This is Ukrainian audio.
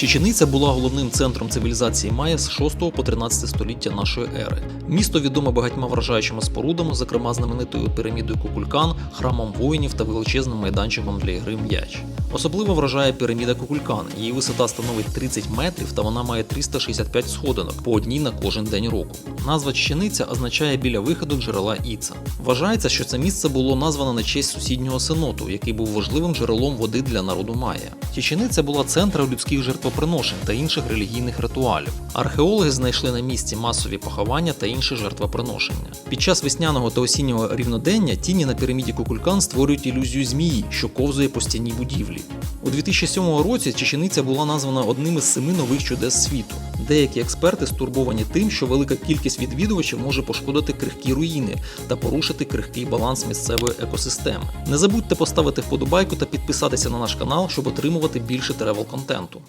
Чечениця була головним центром цивілізації Майя з 6 по 13 століття нашої ери. Місто відоме багатьма вражаючими спорудами, зокрема знаменитою пірамідою Кукулькан, храмом воїнів та величезним майданчиком для ігри м'яч. Особливо вражає піраміда Кукулькан. Її висота становить 30 метрів та вона має 365 сходинок по одній на кожен день року. Назва Чечениця означає біля виходу джерела Іца. Вважається, що це місце було названо на честь сусіднього сеноту, який був важливим джерелом води для народу Майя. Чечениця була центром людських жертвоприношень та інших релігійних ритуалів. Археологи знайшли на місці масові поховання та інші жертвоприношення. Під час весняного та осіннього рівнодення тіні на піраміді Кукулькан створюють ілюзію змії, що ковзує по стіні будівлі. У 2007 році Чечениця була названа одним із семи нових чудес світу. Деякі експерти стурбовані тим, що велика кількість відвідувачів може пошкодити крихкі руїни та порушити крихкий баланс місцевої екосистеми. Не забудьте поставити вподобайку та підписатися на наш канал, щоб отримувати більше тревел контенту.